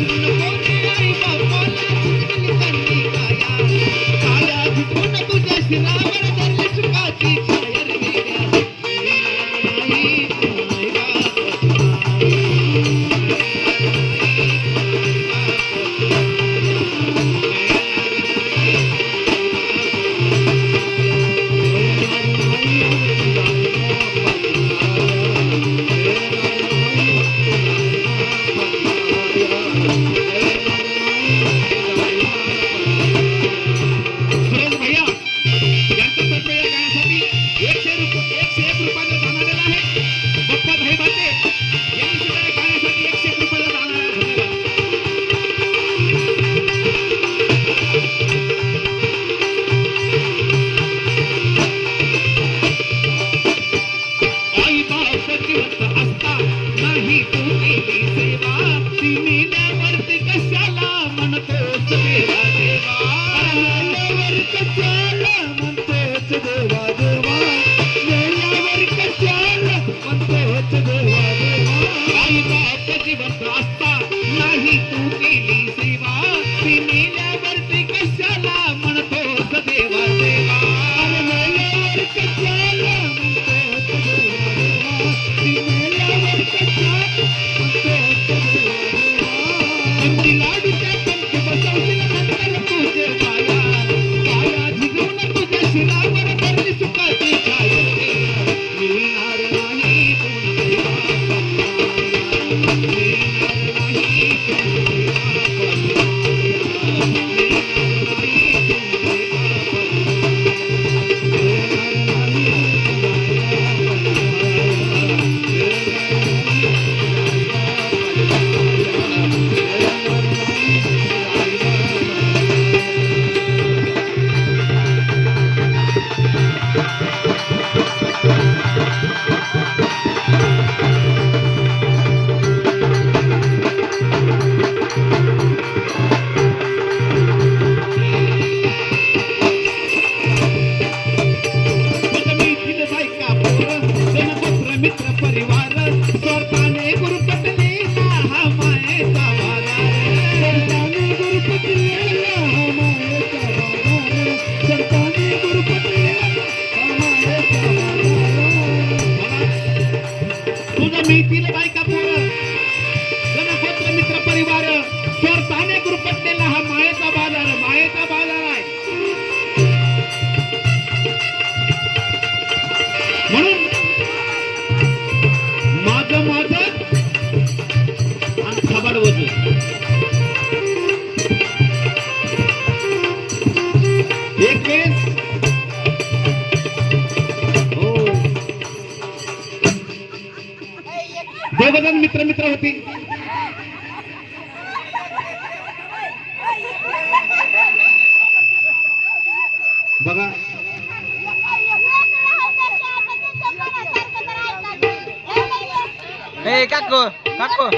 Música मिळतील बायका पोरं मित्र परिवार स्वतःने गुरपटलेला हा मायेचा बाजार मायेचा बाजार आहे. म्हणून माझ माझ आणि खबर होत देवजण मित्र मित्र होती बघा काको काको